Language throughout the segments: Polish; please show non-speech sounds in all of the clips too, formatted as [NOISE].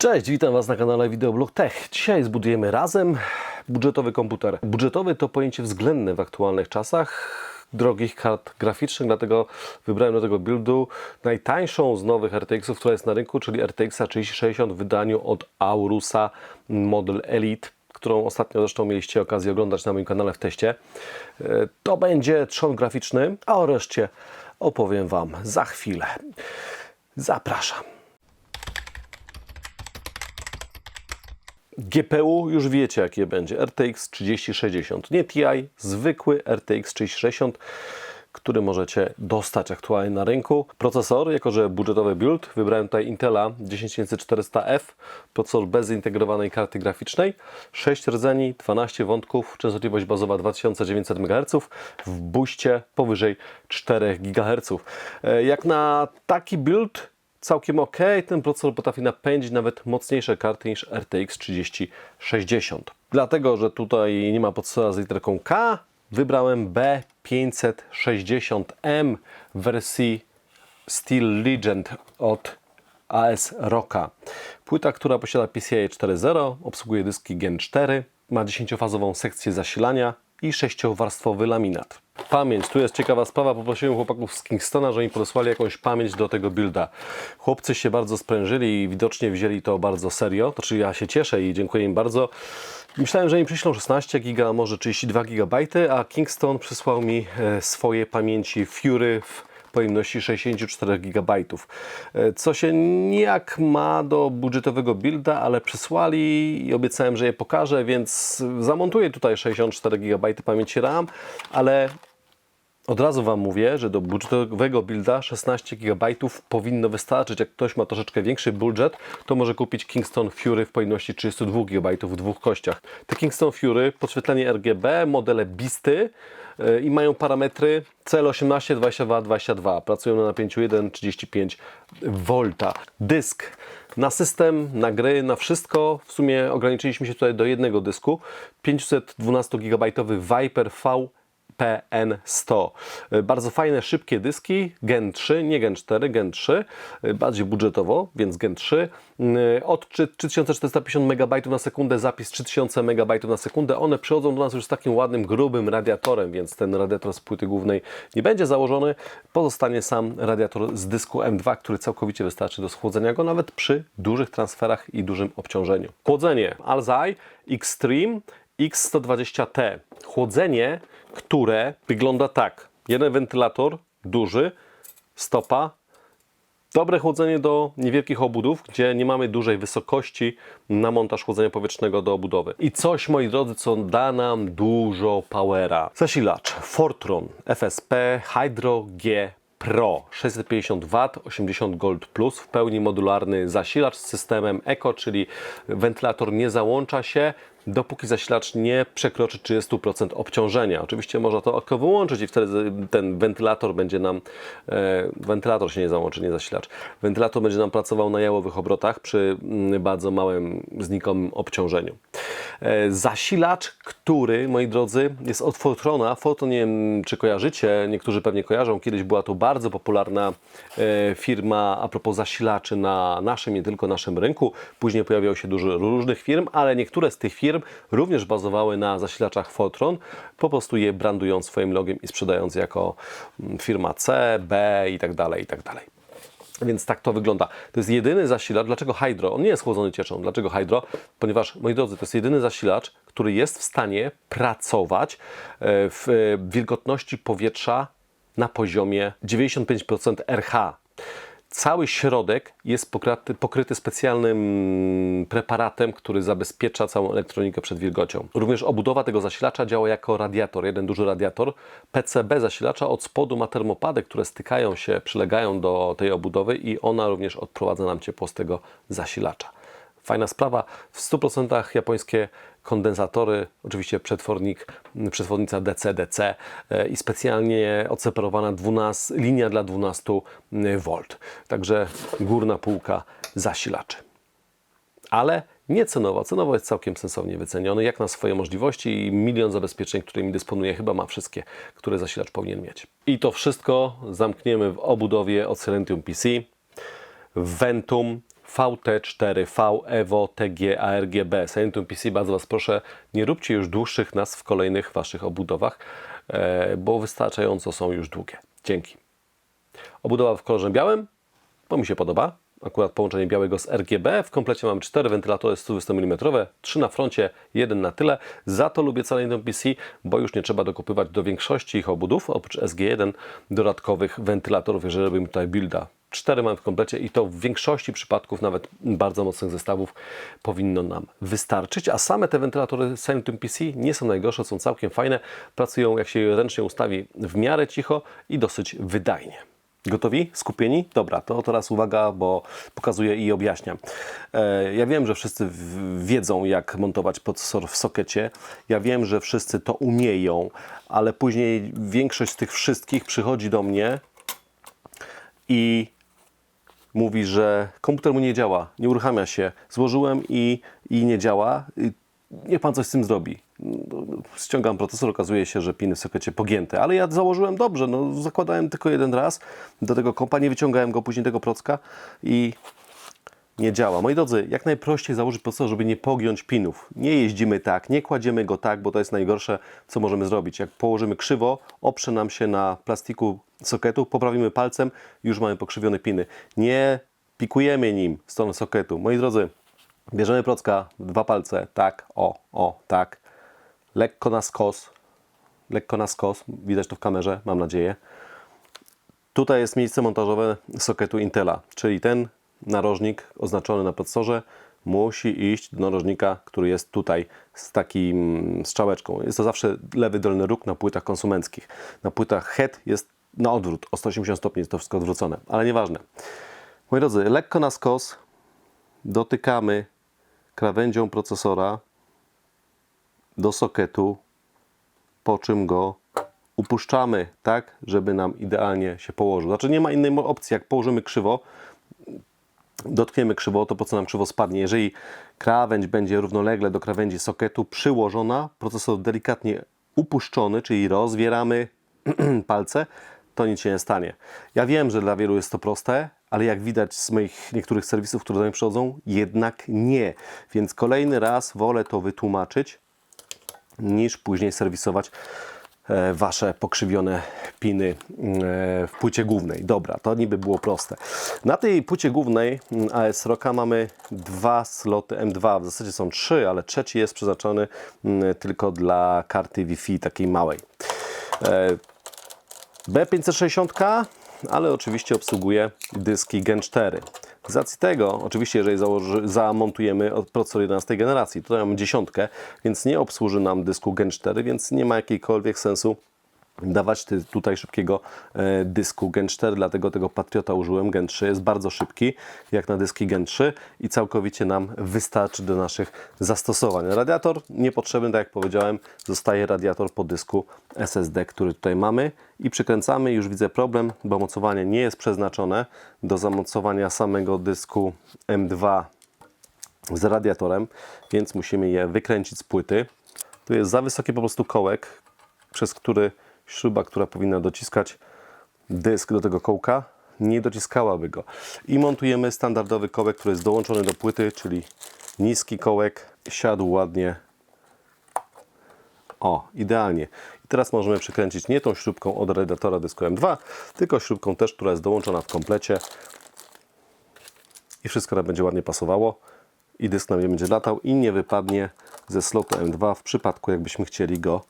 Cześć, witam Was na kanale Videoblog Tech. Dzisiaj zbudujemy razem budżetowy komputer. Budżetowy to pojęcie względne w aktualnych czasach drogich kart graficznych, dlatego wybrałem do tego buildu najtańszą z nowych RTX-ów, która jest na rynku, czyli RTX 3060 w wydaniu od Aurusa model Elite którą ostatnio zresztą mieliście okazję oglądać na moim kanale w teście. E, To będzie trzon graficzny, a o reszcie opowiem Wam za chwilę. Zapraszam. GPU już wiecie jakie będzie. RTX 3060. Nie TI, zwykły RTX 3060, który możecie dostać aktualnie na rynku. Procesor, jako że budżetowy build, wybrałem tutaj Intela 10400F, procesor bez zintegrowanej karty graficznej, 6 rdzeni, 12 wątków, częstotliwość bazowa 2900 MHz, w buście powyżej 4 GHz. E, Jak na taki build całkiem ok. Ten procesor potrafi napędzić nawet mocniejsze karty niż RTX 3060. Dlatego, że tutaj nie ma procesora z literką K, wybrałem B560M w wersji Steel Legend od AS Rocka. Płyta, która posiada PCIe 4.0, obsługuje dyski Gen 4, ma 10-fazową sekcję zasilania i 6-warstwowy laminat. Pamięć, tu jest ciekawa sprawa, poprosiłem chłopaków z Kingstona, że mi podesłali jakąś pamięć do tego builda. Chłopcy się bardzo sprężyli i widocznie wzięli to bardzo serio, to czyli ja się cieszę i dziękuję im bardzo. Myślałem, że mi przyślą 16 giga, może 32 GB, a Kingston przysłał mi e, swoje pamięci Fury w pojemności 64 GB. E, Co się nijak ma do budżetowego builda, ale przysłali i obiecałem, że je pokażę, więc zamontuję tutaj 64 GB pamięci RAM, ale od razu Wam mówię, że do budżetowego builda 16 GB powinno wystarczyć. Jak ktoś ma troszeczkę większy budżet, to może kupić Kingston Fury w pojemności 32 GB w dwóch kościach. Te Kingston Fury, podświetlenie RGB, modele BISTy yy, i mają parametry CL18, 22, 22. Pracują na napięciu 1,35 V. Dysk na system, na gry, na wszystko. W sumie ograniczyliśmy się tutaj do jednego dysku. 512 GB Viper V PN100. Bardzo fajne, szybkie dyski, Gen 3, nie Gen 4, Gen 3, bardziej budżetowo, więc Gen 3. Od 3450 MB na sekundę, zapis 3000 MB na sekundę. One przychodzą do nas już z takim ładnym, grubym radiatorem, więc ten radiator z płyty głównej nie będzie założony. Pozostanie sam radiator z dysku M2, który całkowicie wystarczy do schłodzenia go, nawet przy dużych transferach i dużym obciążeniu. Chłodzenie Alzai Extreme X120T. Chłodzenie, które wygląda tak. Jeden wentylator, duży, stopa, dobre chłodzenie do niewielkich obudów, gdzie nie mamy dużej wysokości na montaż chłodzenia powietrznego do obudowy. I coś, moi drodzy, co da nam dużo powera. Zasilacz Fortron FSP Hydro G Pro 650 W, 80 Gold Plus, w pełni modularny zasilacz z systemem Eco, czyli wentylator nie załącza się, dopóki zasilacz nie przekroczy 30% obciążenia. Oczywiście można to oko wyłączyć i wtedy ten wentylator będzie nam, e, wentylator się nie załączy, nie zasilacz. Wentylator będzie nam pracował na jałowych obrotach przy mm, bardzo małym, znikomym obciążeniu. E, zasilacz, który, moi drodzy, jest od Fortrona. Fortron, nie wiem czy kojarzycie, niektórzy pewnie kojarzą, kiedyś była to bardzo popularna e, firma a propos zasilaczy na naszym, nie tylko naszym rynku. Później pojawiało się dużo różnych firm, ale niektóre z tych firm również bazowały na zasilaczach Fortron, po prostu je brandując swoim logiem i sprzedając jako mm, firma C, B i tak dalej, i tak dalej. Więc tak to wygląda. To jest jedyny zasilacz. Dlaczego Hydro? On nie jest chłodzony cieczą. Dlaczego Hydro? Ponieważ, moi drodzy, to jest jedyny zasilacz, który jest w stanie pracować e, w e, wilgotności powietrza na poziomie 95% RH. Cały środek jest pokryty, pokryty specjalnym preparatem, który zabezpiecza całą elektronikę przed wilgocią. Również obudowa tego zasilacza działa jako radiator, jeden duży radiator. PCB zasilacza od spodu ma termopady, które stykają się, przylegają do tej obudowy i ona również odprowadza nam ciepło z tego zasilacza. Fajna sprawa. W 100% japońskie kondensatory, oczywiście przetwornik, przetwornica DC-DC e, i specjalnie odseparowana 12, linia dla 12 V. Także górna półka zasilaczy. Ale nie cenowo. Cenowo jest całkiem sensownie wyceniony, jak na swoje możliwości i milion zabezpieczeń, którymi dysponuje, chyba ma wszystkie, które zasilacz powinien mieć. I to wszystko zamkniemy w obudowie od Silentium PC, Ventum, VT4, V, EVO, TG, ARGB. Silentum PC, bardzo Was proszę, nie róbcie już dłuższych nazw w kolejnych Waszych obudowach, e, bo wystarczająco są już długie. Dzięki. Obudowa w kolorze białym, bo mi się podoba. Akurat połączenie białego z RGB. W komplecie mamy cztery wentylatory 120 mm, trzy na froncie, jeden na tyle. Za to lubię Silentum PC, bo już nie trzeba dokupywać do większości ich obudów, oprócz SG1, dodatkowych wentylatorów, jeżeli robimy tutaj builda. Cztery mamy w komplecie i to w większości przypadków, nawet bardzo mocnych zestawów, powinno nam wystarczyć. A same te wentylatory Silentum PC nie są najgorsze, są całkiem fajne. Pracują, jak się je ręcznie ustawi, w miarę cicho i dosyć wydajnie. Gotowi? Skupieni? Dobra, to teraz uwaga, bo pokazuję i objaśniam. E, ja wiem, że wszyscy wiedzą, jak montować procesor w sokecie. Ja wiem, że wszyscy to umieją, ale później większość z tych wszystkich przychodzi do mnie i mówi, że komputer mu nie działa, nie uruchamia się. Złożyłem i, i nie działa. Niech pan coś z tym zrobi. No, Ściągam procesor, okazuje się, że piny w sokecie pogięte, ale ja założyłem dobrze, no, zakładałem tylko jeden raz do tego kompa, nie wyciągałem go później tego procka i nie działa. Moi drodzy, jak najprościej założyć procesor, żeby nie pogiąć pinów. Nie jeździmy tak, nie kładziemy go tak, bo to jest najgorsze, co możemy zrobić. Jak położymy krzywo, oprze nam się na plastiku soketu, poprawimy palcem, już mamy pokrzywione piny. Nie pikujemy nim w stronę soketu. Moi drodzy, bierzemy procka, dwa palce, tak, o, o, tak, lekko na skos, lekko na skos, widać to w kamerze, mam nadzieję. Tutaj jest miejsce montażowe soketu Intela, czyli ten narożnik oznaczony na procesorze musi iść do narożnika, który jest tutaj z takim strzałeczką. Jest to zawsze lewy dolny róg na płytach konsumenckich. Na płytach head jest na odwrót, o 180 stopni jest to wszystko odwrócone, ale nieważne. Moi drodzy, lekko na skos dotykamy krawędzią procesora do soketu, po czym go upuszczamy tak, żeby nam idealnie się położył. Znaczy nie ma innej opcji, jak położymy krzywo, dotkniemy krzywo, to po co nam krzywo spadnie. Jeżeli krawędź będzie równolegle do krawędzi soketu przyłożona, procesor delikatnie upuszczony, czyli rozwieramy [CLEARS THROAT] palce, to nic się nie stanie. Ja wiem, że dla wielu jest to proste, ale jak widać z moich niektórych serwisów, które do mnie przychodzą, jednak nie. Więc kolejny raz wolę to wytłumaczyć, niż później serwisować wasze pokrzywione piny e, w płycie głównej. Dobra, to niby było proste. Na tej płycie głównej mm, AS Rocka mamy dwa sloty M2, w zasadzie są trzy, ale trzeci jest przeznaczony mm, tylko dla karty Wi-Fi takiej małej. E, B560, ale oczywiście obsługuje dyski Gen 4. Z racji tego, oczywiście, jeżeli założy, zamontujemy procesor 11 generacji, tutaj mamy dziesiątkę, więc nie obsłuży nam dysku Gen 4, więc nie ma jakiegokolwiek sensu dawać ty- tutaj szybkiego e, dysku Gen 4, dlatego tego Patriota użyłem. Gen 3 jest bardzo szybki, jak na dyski Gen 3 i całkowicie nam wystarczy do naszych zastosowań. Radiator niepotrzebny, tak jak powiedziałem, zostaje radiator po dysku SSD, który tutaj mamy i przykręcamy. Już widzę problem, bo mocowanie nie jest przeznaczone do zamocowania samego dysku M2 z radiatorem, więc musimy je wykręcić z płyty. Tu jest za wysoki po prostu kołek, przez który śruba, która powinna dociskać dysk do tego kołka, nie dociskałaby go. I montujemy standardowy kołek, który jest dołączony do płyty, czyli niski kołek, siadł ładnie. O, idealnie. I teraz możemy przykręcić nie tą śrubką od radiatora dysku M2, tylko śrubką też, która jest dołączona w komplecie i wszystko nam będzie ładnie pasowało i dysk nam będzie latał i nie wypadnie ze slotu M2 w przypadku jakbyśmy chcieli go,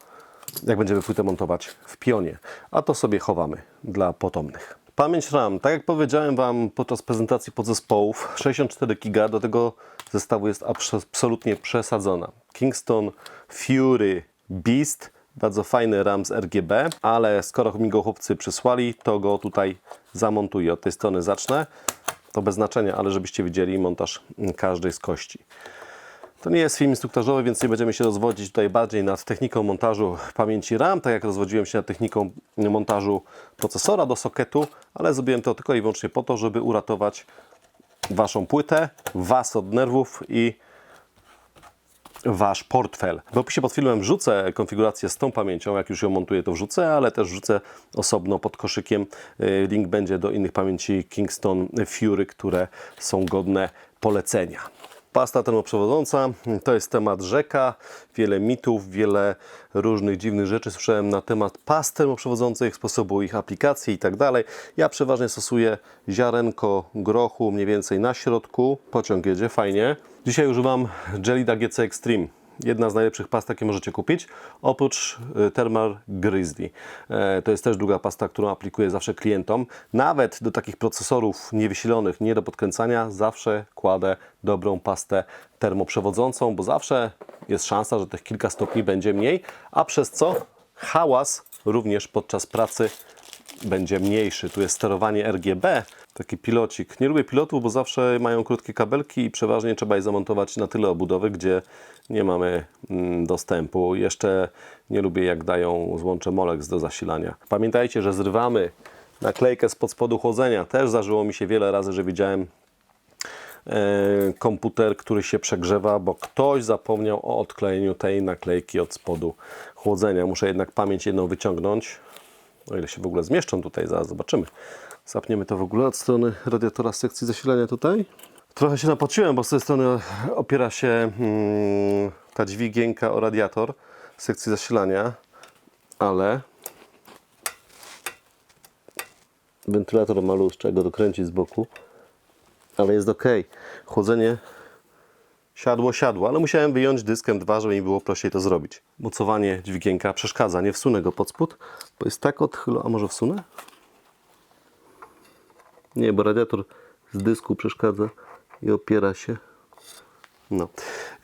jak będziemy płytę montować w pionie. A to sobie chowamy dla potomnych. Pamięć RAM, tak jak powiedziałem Wam podczas prezentacji podzespołów, 64 GB do tego zestawu jest abs- absolutnie przesadzona. Kingston Fury Beast, bardzo fajny RAM z RGB, ale skoro mi go chłopcy przysłali, to go tutaj zamontuję. Od tej strony zacznę. To bez znaczenia, ale żebyście widzieli montaż każdej z kości. To nie jest film instruktażowy, więc nie będziemy się rozwodzić tutaj bardziej nad techniką montażu pamięci RAM, tak jak rozwodziłem się nad techniką montażu procesora do soketu, ale zrobiłem to tylko i wyłącznie po to, żeby uratować Waszą płytę, Was od nerwów i Wasz portfel. W opisie pod filmem wrzucę konfigurację z tą pamięcią, jak już ją montuję to wrzucę, ale też wrzucę osobno pod koszykiem. Y, Link będzie do innych pamięci Kingston Fury, które są godne polecenia. Pasta termoprzewodząca to jest temat rzeka. Wiele mitów, wiele różnych dziwnych rzeczy słyszałem na temat past termoprzewodzących, sposobu ich aplikacji i tak. Ja przeważnie stosuję ziarenko grochu mniej więcej na środku. Pociąg jedzie fajnie. Dzisiaj używam Gelida GC Extreme. Jedna z najlepszych past, jakie możecie kupić, oprócz y, Thermal Grizzly. E, To jest też druga pasta, którą aplikuję zawsze klientom. Nawet do takich procesorów niewysilonych, nie do podkręcania, zawsze kładę dobrą pastę termoprzewodzącą, bo zawsze jest szansa, że tych kilka stopni będzie mniej, a przez co hałas również podczas pracy będzie mniejszy. Tu jest sterowanie RGB, taki pilocik. Nie lubię pilotów, bo zawsze mają krótkie kabelki i przeważnie trzeba je zamontować na tyle obudowy, gdzie nie mamy mm, dostępu. Jeszcze nie lubię, jak dają złącze Molex do zasilania. Pamiętajcie, że zrywamy naklejkę spod spodu chłodzenia. Też zdarzyło mi się wiele razy, że widziałem e, komputer, który się przegrzewa, bo ktoś zapomniał o odklejeniu tej naklejki od spodu chłodzenia. Muszę jednak pamięć jedną wyciągnąć. O ile się w ogóle zmieszczą tutaj, zaraz zobaczymy. Zapniemy to w ogóle od strony radiatora sekcji zasilania tutaj. Trochę się napociłem, bo z tej strony opiera się mm, ta dźwigienka o radiator sekcji zasilania, ale wentylator ma luz, trzeba go dokręcić z boku, ale jest ok. Chłodzenie siadło, siadło, ale musiałem wyjąć dyskiem dwa, żeby mi było prościej to zrobić. Mocowanie dźwigienka przeszkadza, nie wsunę go pod spód, bo jest tak odchylony, a może wsunę? Nie, bo radiator z dysku przeszkadza i opiera się. No,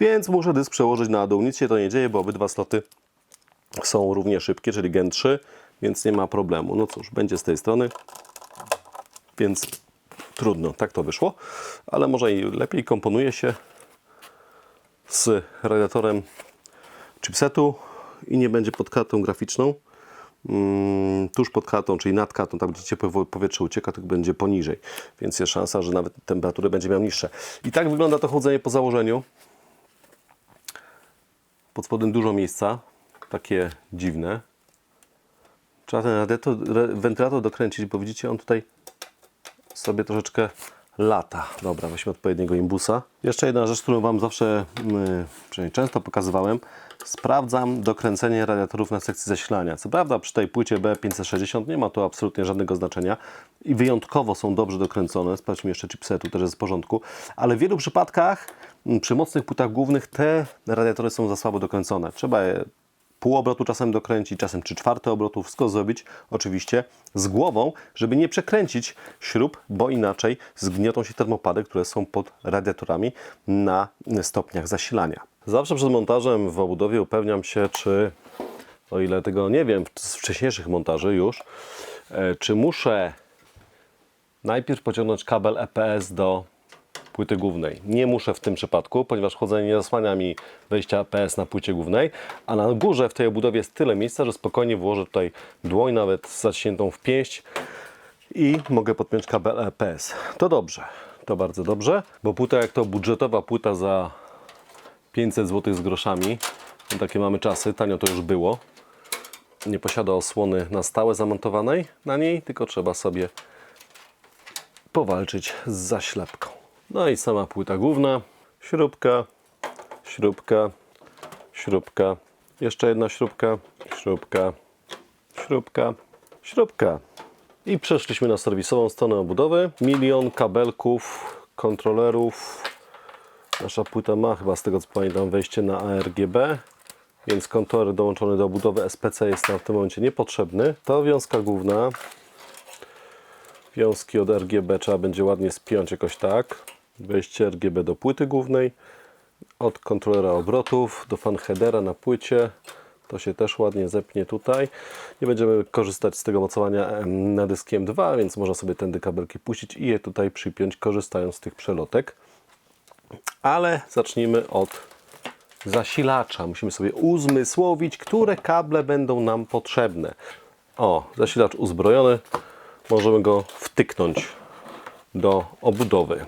więc muszę dysk przełożyć na dół. Nic się to nie dzieje, bo obydwa sloty są równie szybkie, czyli Gen 3, więc nie ma problemu. No cóż, będzie z tej strony, więc trudno, tak to wyszło, ale może i lepiej komponuje się z radiatorem chipsetu i nie będzie pod kartą graficzną. Mm, tuż pod kartą, czyli nad kartą, tam gdzie ciepłe powietrze ucieka, to będzie poniżej, więc jest szansa, że nawet temperatury będzie miał niższe. I tak wygląda to chłodzenie po założeniu. Pod spodem dużo miejsca, takie dziwne. Trzeba ten wentylator dokręcić, bo widzicie, on tutaj sobie troszeczkę lata. Dobra, weźmy odpowiedniego imbusa. Jeszcze jedna rzecz, którą Wam zawsze, yy, przynajmniej często pokazywałem. Sprawdzam dokręcenie radiatorów na sekcji zasilania. Co prawda przy tej płycie B560 nie ma to absolutnie żadnego znaczenia i wyjątkowo są dobrze dokręcone. Sprawdźmy jeszcze chipsetu, też jest w porządku. Ale w wielu przypadkach mm, przy mocnych płytach głównych te radiatory są za słabo dokręcone. Trzeba je pół obrotu czasem dokręcić, czasem 3 czwarte obrotu, wszystko zrobić oczywiście z głową, żeby nie przekręcić śrub, bo inaczej zgniotą się termopady, które są pod radiatorami na stopniach zasilania. Zawsze przed montażem w obudowie upewniam się, czy, o ile tego nie wiem z wcześniejszych montaży już, e, czy muszę najpierw pociągnąć kabel EPS do płyty głównej. Nie muszę w tym przypadku, ponieważ chłodzenie nie zasłania mi wejścia EPS na płycie głównej, a na górze w tej obudowie jest tyle miejsca, że spokojnie włożę tutaj dłoń, nawet zaciśniętą w pięść i mogę podpiąć kabel EPS. To dobrze, to bardzo dobrze, bo płyta jak to budżetowa płyta za 500 zł z groszami, no takie mamy czasy, tanio to już było, nie posiada osłony na stałe zamontowanej na niej, tylko trzeba sobie powalczyć z zaślepką. No i sama płyta główna, śrubka, śrubka, śrubka, jeszcze jedna śrubka, śrubka, śrubka, śrubka. I przeszliśmy na serwisową stronę obudowy. Milion kabelków, kontrolerów. Nasza płyta ma chyba z tego co pamiętam wejście na ARGB, więc kontroler dołączony do obudowy SPC jest nam w tym momencie niepotrzebny. To wiązka główna, wiązki od RGB trzeba będzie ładnie spiąć jakoś tak. Wejście RGB do płyty głównej, od kontrolera obrotów do fan headera na płycie. To się też ładnie zepnie tutaj. Nie będziemy korzystać z tego mocowania na dyskiem 2, więc można sobie tędy kabelki puścić i je tutaj przypiąć, korzystając z tych przelotek. Ale zacznijmy od zasilacza. Musimy sobie uzmysłowić, które kable będą nam potrzebne. O, zasilacz uzbrojony. Możemy go wtyknąć do obudowy.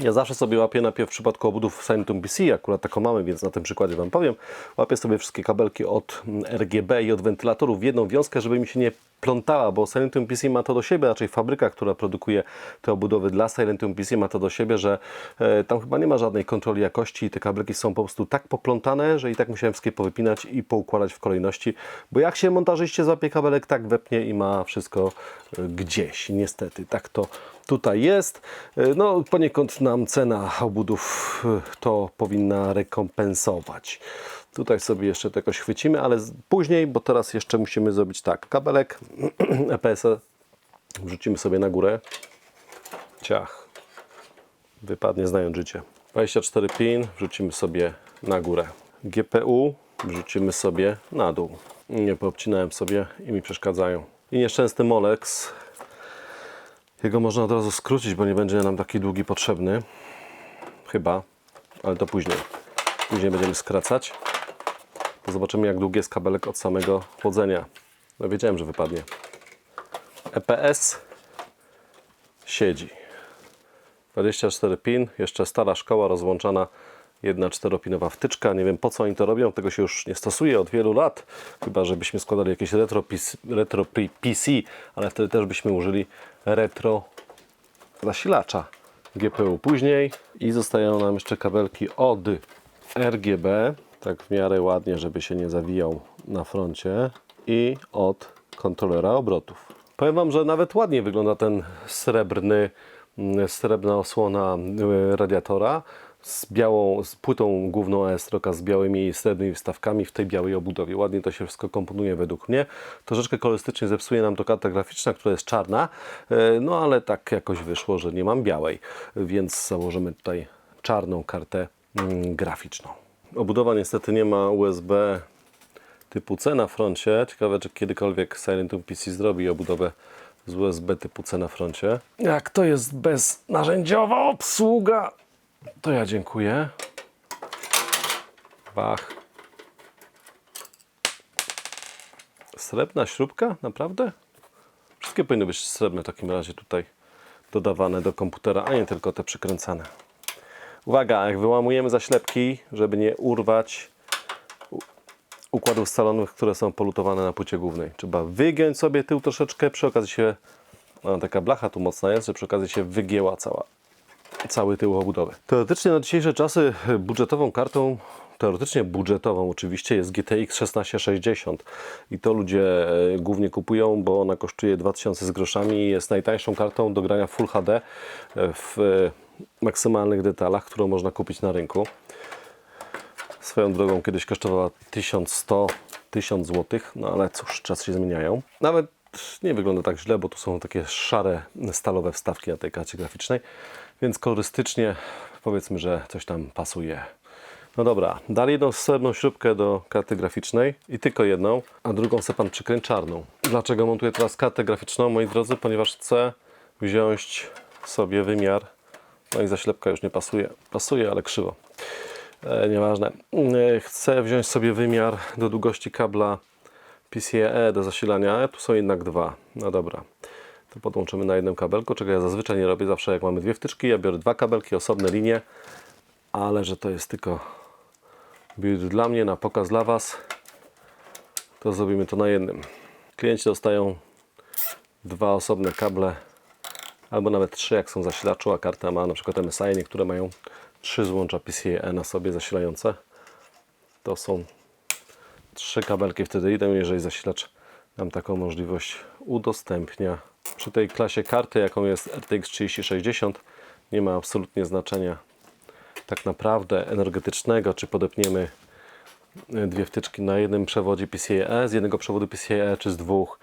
Ja zawsze sobie łapię najpierw w przypadku obudów Silent PC, akurat taką mamy, więc na tym przykładzie Wam powiem. Łapię sobie wszystkie kabelki od mm, RGB i od wentylatorów w jedną wiązkę, żeby mi się nie plątała, bo Silent PC ma to do siebie, raczej fabryka, która produkuje te obudowy dla Silent PC ma to do siebie, że e, tam chyba nie ma żadnej kontroli jakości i te kabelki są po prostu tak poplątane, że i tak musiałem wszystkie powypinać i poukładać w kolejności, bo jak się montażyście złapie kabelek, tak wepnie i ma wszystko e, gdzieś. Niestety, tak to tutaj jest. E, No, poniekąd nam cena obudów e, to powinna rekompensować. Tutaj sobie jeszcze jakoś chwycimy, ale później, bo teraz jeszcze musimy zrobić tak. Kabelek [CLEARS THROAT] EPS wrzucimy sobie na górę. Ciach. Wypadnie znając życie. 24 pin wrzucimy sobie na górę. GPU wrzucimy sobie na dół. Nie poobcinałem sobie i mi przeszkadzają. I nieszczęsny Molex. Jego można od razu skrócić, bo nie będzie nam taki długi potrzebny. Chyba, ale to później. Później będziemy skracać. To zobaczymy, jak długi jest kabelek od samego chłodzenia. No wiedziałem, że wypadnie. EPS siedzi. 24 pin, jeszcze stara szkoła rozłączana, jedna czteropinowa wtyczka. Nie wiem po co oni to robią, tego się już nie stosuje od wielu lat, chyba żebyśmy składali jakieś retro PC, retro PC ale wtedy też byśmy użyli retro zasilacza GPU później i zostają nam jeszcze kabelki od RGB, tak w miarę ładnie, żeby się nie zawijał na froncie. I od kontrolera obrotów. Powiem Wam, że nawet ładnie wygląda ten srebrny, mm, srebrna osłona y, radiatora z białą, z płytą główną AS-Rocka z białymi srebrnymi wstawkami w tej białej obudowie. Ładnie to się wszystko komponuje według mnie. Troszeczkę kolorystycznie zepsuje nam to karta graficzna, która jest czarna, y, no ale tak jakoś wyszło, że nie mam białej, więc założymy tutaj czarną kartę mm, graficzną. Obudowa niestety nie ma USB typu C na froncie. Ciekawe, czy kiedykolwiek Silent PC zrobi obudowę z USB typu C na froncie. Jak to jest beznarzędziowa obsługa, to ja dziękuję. Bach. Srebrna śrubka? Naprawdę? Wszystkie powinny być srebrne w takim razie tutaj dodawane do komputera, a nie tylko te przykręcane. Uwaga, jak wyłamujemy zaślepki, żeby nie urwać układów scalonych, które są polutowane na płycie głównej. Trzeba wygiąć sobie tył troszeczkę, przy okazji się, taka blacha tu mocna jest, że przy okazji się wygięła cała, cały tył obudowy. Teoretycznie na dzisiejsze czasy budżetową kartą, teoretycznie budżetową oczywiście jest GTX 1660 i to ludzie e, głównie kupują, bo ona kosztuje 2000 z groszami i jest najtańszą kartą do grania Full HD e, w e, maksymalnych detalach, którą można kupić na rynku. Swoją drogą kiedyś kosztowała 1100 1000 zł, no ale cóż, czasy się zmieniają. Nawet nie wygląda tak źle, bo tu są takie szare, stalowe wstawki na tej karcie graficznej, więc kolorystycznie powiedzmy, że coś tam pasuje. No dobra, dali jedną srebrną śrubkę do karty graficznej i tylko jedną, a drugą se pan przykręć czarną. Dlaczego montuję teraz kartę graficzną, moi drodzy? Ponieważ chcę wziąć sobie wymiar, no i zaślepka już nie pasuje, pasuje, ale krzywo. E, nieważne. E, Chcę wziąć sobie wymiar do długości kabla PCIe do zasilania. Tu są jednak dwa. No dobra. To podłączymy na jednym kabelku, czego ja zazwyczaj nie robię. Zawsze jak mamy dwie wtyczki, ja biorę dwa kabelki, osobne linie. Ale że to jest tylko build dla mnie, na pokaz dla Was, to zrobimy to na jednym. Klienci dostają dwa osobne kable albo nawet trzy, jak są zasilaczu, a karta ma na przykład MSI, niektóre mają trzy złącza PCIe na sobie zasilające. To są trzy kabelki wtedy idą, jeżeli zasilacz nam taką możliwość udostępnia. Przy tej klasie karty, jaką jest RTX 3060, nie ma absolutnie znaczenia tak naprawdę energetycznego, czy podepniemy dwie wtyczki na jednym przewodzie PCIe, z jednego przewodu PCIe czy z dwóch.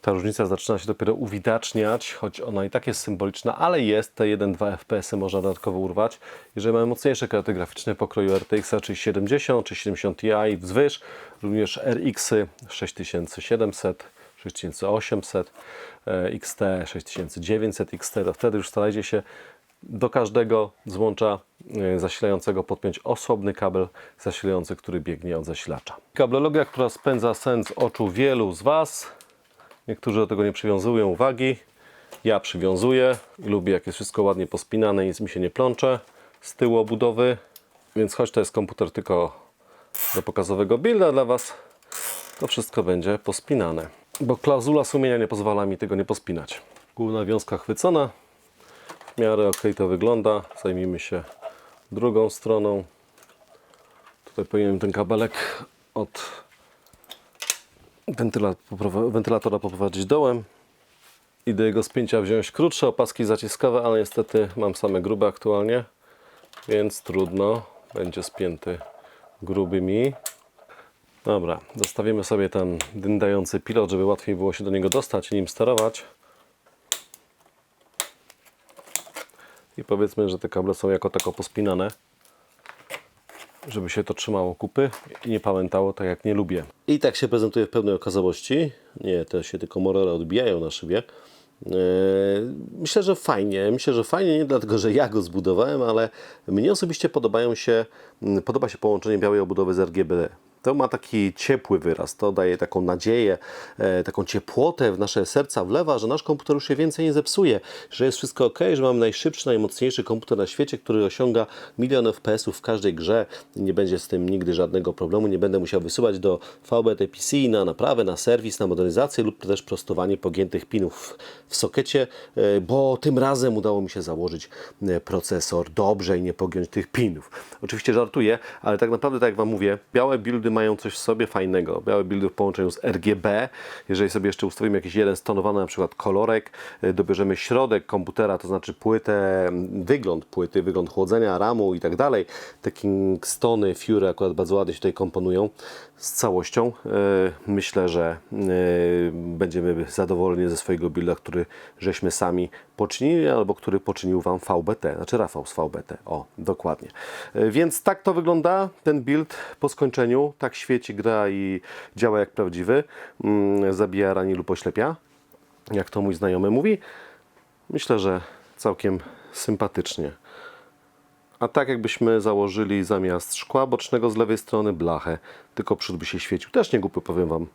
Ta różnica zaczyna się dopiero uwidaczniać, choć ona i tak jest symboliczna, ale jest, te 1-2 FPS -y można dodatkowo urwać. Jeżeli mamy mocniejsze karty graficzne pokroju RTX 3070 czy 70 Ti wzwyż, również RX 6700, 6800, e, XT 6900 XT, to wtedy już starajcie się do każdego złącza e, zasilającego podpiąć osobny kabel zasilający, który biegnie od zasilacza. Kablologia, która spędza sen z oczu wielu z Was. Niektórzy do tego nie przywiązują uwagi, Ja przywiązuję lubię jak jest wszystko ładnie pospinane, nic mi się nie plącze z tyłu obudowy. Więc choć to jest komputer tylko do pokazowego builda dla Was, to wszystko będzie pospinane. Bo klauzula sumienia nie pozwala mi tego nie pospinać. Główna wiązka chwycona. W miarę ok to wygląda. Zajmijmy się drugą stroną. Tutaj powinienem ten kabelek od wentylatora poprowadzić dołem i do jego spięcia wziąć krótsze opaski zaciskowe, ale niestety mam same grube aktualnie, więc trudno, będzie spięty grubymi. Dobra, zostawimy sobie ten dyndający pilot, żeby łatwiej było się do niego dostać i nim sterować. I powiedzmy, że te kable są jako tako pospinane, żeby się to trzymało kupy i nie pamiętało tak jak nie lubię. I tak się prezentuje w pełnej okazałości. Nie, te się tylko morele odbijają na szybie. Eee, Myślę, że fajnie. Myślę, że fajnie nie dlatego, że ja go zbudowałem, ale mnie osobiście podobają się, mm, podoba się połączenie białej obudowy z RGB. To ma taki ciepły wyraz, to daje taką nadzieję, e, taką ciepłotę w nasze serca wlewa, że nasz komputer już się więcej nie zepsuje, że jest wszystko ok, że mamy najszybszy, najmocniejszy komputer na świecie, który osiąga milion FPS-ów w każdej grze. Nie będzie z tym nigdy żadnego problemu, nie będę musiał wysyłać do VBTPC na naprawę, na serwis, na modernizację lub też prostowanie pogiętych pinów w sokecie, e, bo tym razem udało mi się założyć e, procesor dobrze i nie pogiąć tych pinów. Oczywiście żartuję, ale tak naprawdę, tak jak Wam mówię, białe buildy mają coś w sobie fajnego. Białe buildy w połączeniu z RGB. Jeżeli sobie jeszcze ustawimy jakiś jeden stonowany na przykład kolorek, e, dobierzemy środek komputera, to znaczy płytę, wygląd płyty, wygląd chłodzenia, ramu i tak dalej. Te Kingstony, Fury akurat bardzo ładnie się tutaj komponują z całością. E, Myślę, że e, będziemy zadowoleni ze swojego builda, który żeśmy sami poczynili, albo który poczynił Wam VBT, znaczy Rafał z VBT. O, dokładnie. Więc tak to wygląda, ten build po skończeniu. Tak świeci, gra i działa jak prawdziwy. Mm, Zabija, rani lub oślepia, jak to mój znajomy mówi. Myślę, że całkiem sympatycznie. A tak jakbyśmy założyli zamiast szkła bocznego z lewej strony blachę, tylko przód by się świecił. Też nie głupio, powiem Wam.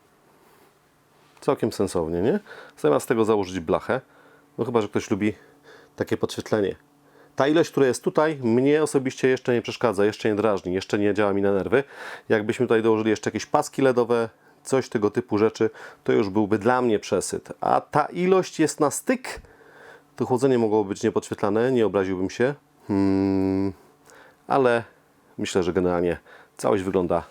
Całkiem sensownie, nie? Zamiast tego założyć blachę, no chyba, że ktoś lubi takie podświetlenie. Ta ilość, która jest tutaj, mnie osobiście jeszcze nie przeszkadza, jeszcze nie drażni, jeszcze nie działa mi na nerwy. Jakbyśmy tutaj dołożyli jeszcze jakieś paski LEDowe, coś tego typu rzeczy, to już byłby dla mnie przesyt. A ta ilość jest na styk, to chłodzenie mogłoby być niepodświetlane, nie obraziłbym się. Hmm, ale myślę, że generalnie całość wygląda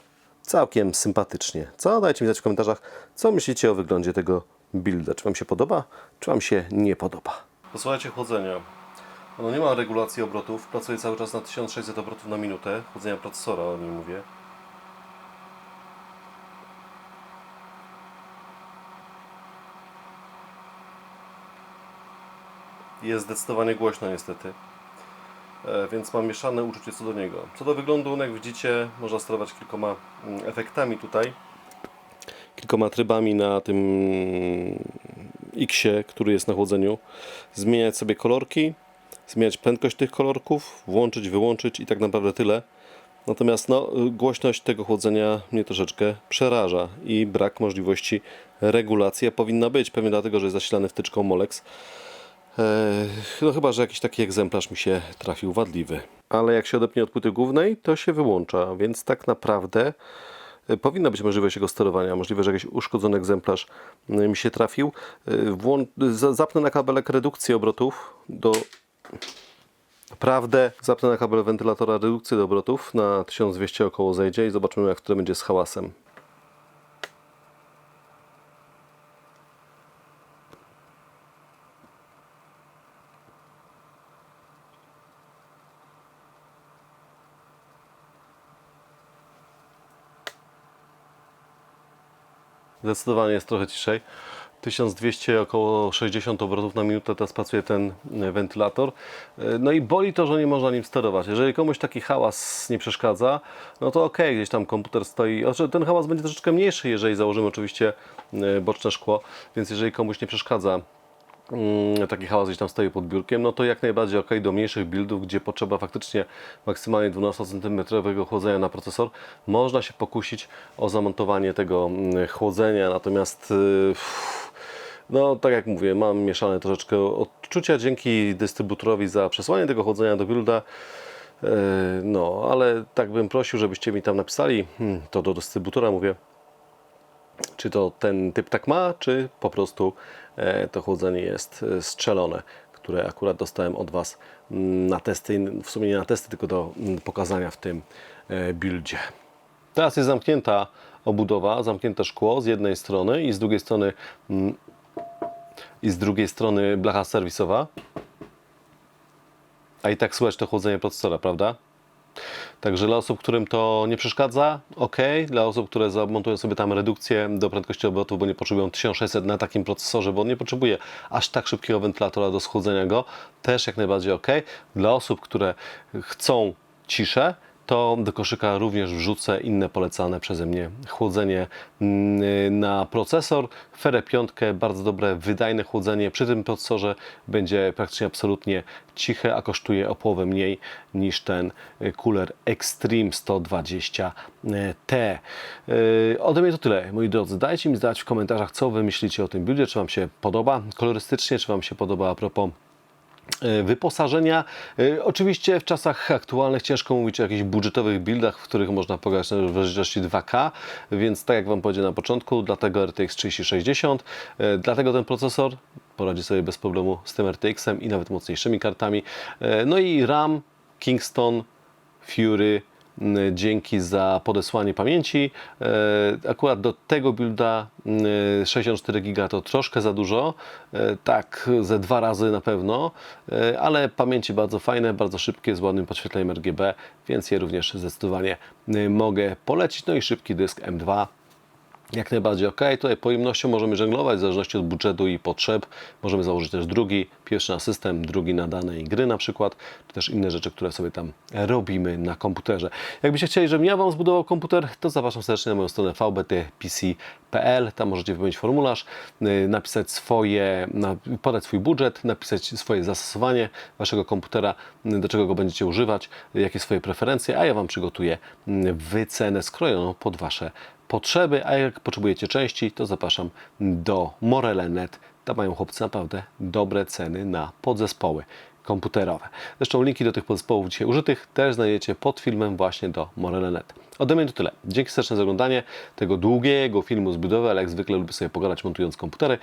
całkiem sympatycznie. Co? Dajcie mi znać w komentarzach, co myślicie o wyglądzie tego builda. Czy Wam się podoba, czy Wam się nie podoba. Posłuchajcie chłodzenia. Ono nie ma regulacji obrotów, pracuje cały czas na 1600 obrotów na minutę, chłodzenia procesora o nim mówię. Jest zdecydowanie głośno niestety. E, więc mam mieszane uczucie co do niego. Co do wyglądu, jak widzicie, można sterować kilkoma mm, efektami tutaj. Kilkoma trybami na tym X-ie, który jest na chłodzeniu. Zmieniać sobie kolorki, zmieniać prędkość tych kolorków, włączyć, wyłączyć i tak naprawdę tyle. Natomiast no, głośność tego chłodzenia mnie troszeczkę przeraża i brak możliwości regulacji powinna być, pewnie dlatego, że jest zasilany wtyczką Molex. No chyba, że jakiś taki egzemplarz mi się trafił wadliwy. Ale jak się odepnie od płyty głównej, to się wyłącza, więc tak naprawdę e, powinna być możliwość jego sterowania. Możliwe, że jakiś uszkodzony egzemplarz e, mi się trafił. E, Włą- za- zapnę na kabelek redukcji obrotów do... Prawdę zapnę na kabel wentylatora redukcji do obrotów na 1200 około zejdzie i zobaczymy jak to będzie z hałasem. Zdecydowanie jest trochę ciszej. 1200, około 60 obrotów na minutę teraz pracuje ten e, wentylator. E, No i boli to, że nie można nim sterować. Jeżeli komuś taki hałas nie przeszkadza, no to ok, gdzieś tam komputer stoi. Ten hałas będzie troszeczkę mniejszy, jeżeli założymy oczywiście e, boczne szkło, więc jeżeli komuś nie przeszkadza taki hałas gdzieś tam stoi pod biurkiem, no to jak najbardziej ok do mniejszych buildów, gdzie potrzeba faktycznie maksymalnie 12 cm chłodzenia na procesor, można się pokusić o zamontowanie tego mm, chłodzenia, natomiast yy, No, tak jak mówię, mam mieszane troszeczkę odczucia. Dzięki dystrybutorowi za przesłanie tego chodzenia do builda. E, No, ale tak bym prosił, żebyście mi tam napisali, hmm, to do dystrybutora mówię, czy to ten typ tak ma, czy po prostu e, to chłodzenie jest e, strzelone, które akurat dostałem od Was mm, na testy, w sumie nie na testy, tylko do mm, pokazania w tym e, buildzie. Teraz jest zamknięta obudowa, zamknięte szkło z jednej strony i z drugiej strony mm, i z drugiej strony blacha serwisowa. A i tak słychać to chłodzenie procesora, prawda? Także dla osób, którym to nie przeszkadza, ok. Dla osób, które zamontują sobie tam redukcję do prędkości obrotów, bo nie potrzebują 1600 na takim procesorze, bo on nie potrzebuje aż tak szybkiego wentylatora do schłodzenia go, też jak najbardziej ok. Dla osób, które chcą ciszę, to do koszyka również wrzucę inne polecane przeze mnie chłodzenie mm, na procesor. Ferę piątkę, bardzo dobre, wydajne chłodzenie. Przy tym procesorze będzie praktycznie absolutnie ciche, a kosztuje o połowę mniej niż ten y, cooler Extreme 120T. Yy, Ode mnie to tyle, moi drodzy. Dajcie mi znać w komentarzach, co wy myślicie o tym buildzie, czy wam się podoba kolorystycznie, czy wam się podoba a propos wyposażenia. E, Oczywiście w czasach aktualnych ciężko mówić o jakichś budżetowych buildach, w których można pograć na rozdzielczości 2K, więc tak jak Wam powiedziałem na początku, dlatego RTX 3060, e, dlatego ten procesor poradzi sobie bez problemu z tym RTX-em i nawet mocniejszymi kartami. E, No i RAM Kingston Fury dzięki za podesłanie pamięci. E, Akurat do tego builda m, 64 GB to troszkę za dużo, e, tak ze dwa razy na pewno, e, ale pamięci bardzo fajne, bardzo szybkie, z ładnym podświetleniem RGB, więc je również zdecydowanie m, mogę polecić. No i szybki dysk M2 jak najbardziej ok. Tutaj pojemnością możemy żeglować w zależności od budżetu i potrzeb. Możemy założyć też drugi, pierwszy na system, drugi na danej gry na przykład, czy też inne rzeczy, które sobie tam robimy na komputerze. Jakbyście chcieli, żebym ja Wam zbudował komputer, to zapraszam serdecznie na moją stronę vbtpc.pl. Tam możecie wypełnić formularz, y, napisać swoje, podać swój budżet, napisać swoje zastosowanie Waszego komputera, y, do czego go będziecie używać, y, jakie swoje preferencje, a ja Wam przygotuję wycenę skrojoną pod Wasze potrzeby, a jak potrzebujecie części, to zapraszam do Morele.net. Tam mają chłopcy naprawdę dobre ceny na podzespoły komputerowe. Zresztą linki do tych podzespołów dzisiaj użytych też znajdziecie pod filmem właśnie do Morele.net. Ode mnie to tyle. Dzięki serdeczne za oglądanie tego długiego filmu z budowy, ale jak zwykle lubię sobie pogadać montując komputery.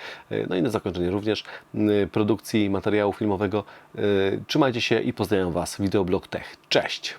No i na zakończenie również y, produkcji materiału filmowego. Y, Trzymajcie się i pozdrawiam Was. Wideoblog Tech. Cześć!